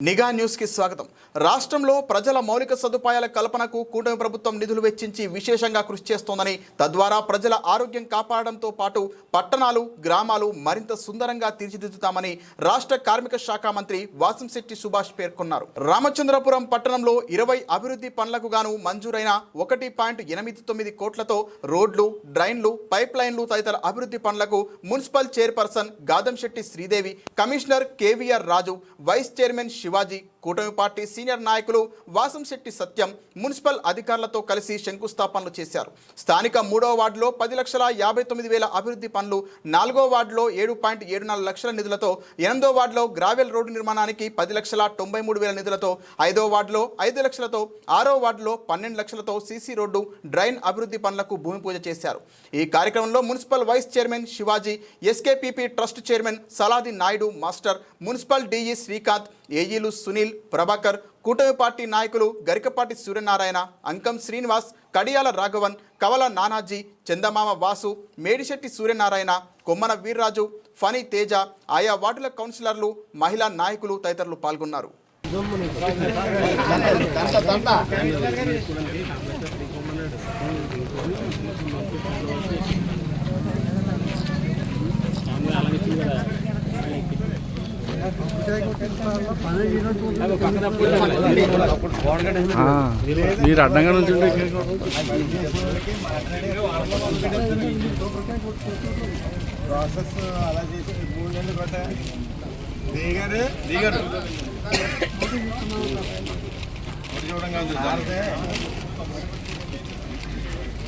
నిఘా న్యూస్కి స్వాగతం. రాష్ట్రంలో ప్రజల మౌలిక సదుపాయాల కల్పనకు కూటమి ప్రభుత్వం నిధులు వెచ్చించి విశేషంగా కృషి చేస్తోందని తద్వారా ప్రజల ఆరోగ్యం కాపాడడంతో పాటు పట్టణాలు గ్రామాలు మరింత సుందరంగా తీర్చిదిద్దుతామని రాష్ట్ర కార్మిక శాఖ మంత్రి వాసంశెట్టి సుభాష్ పేర్కొన్నారు. రామచంద్రపురం పట్టణంలో ఇరవై అభివృద్ధి పనులకు గాను మంజూరైన ఒకటి పాయింట్ ఎనిమిది తొమ్మిది కోట్లతో రోడ్లు డ్రైన్లు పైప్ లైన్లు తదితర అభివృద్ధి పనులకు municipal chairperson Gadamsetti Sridevi commissioner KVR Raju vice chairman Shivaji కూటమి పార్టీ సీనియర్ నాయకులు వాసంశెట్టి సత్యం మున్సిపల్ అధికారులతో కలిసి శంకుస్థాపనలు చేశారు. స్థానిక మూడవ వార్డులో పది లక్షల యాభై తొమ్మిది వేల అభివృద్ధి పనులు నాలుగో వార్డులో ఏడు పాయింట్ ఏడు నాలుగు లక్షల నిధులతో ఎనిమిదో వార్డులో గ్రావెల్ రోడ్డు నిర్మాణానికి పది లక్షల తొంభై మూడు వేల నిధులతో ఐదో వార్డులో ఐదు లక్షలతో ఆరో వార్డులో పన్నెండు లక్షలతో సీసీ రోడ్డు డ్రైన్ అభివృద్ధి పనులకు భూమి పూజ చేశారు. ఈ కార్యక్రమంలో municipal vice chairman Shivaji SKPP trust chairman Saladi Naidu master municipal DE Srikanth ఏఈలు Sunil Prabhakar కూటమి పార్టీ నాయకులు గరికపాటి సూర్యనారాయణ అంకం శ్రీనివాస్ కడియాల రాఘవన్ కవల నానాజీ చందమామ వాసు మేడిశెట్టి సూర్యనారాయణ కొమ్మన వీర్రాజు ఫనీ తేజ ఆయా వార్డుల కౌన్సిలర్లు మహిళా నాయకులు తదితరులు పాల్గొన్నారు. మీరు అడ్డంగా నుంచి ప్రాసెస్ అలా చేసి మూడు నెలలు దిగారు దిగారు చూడంగా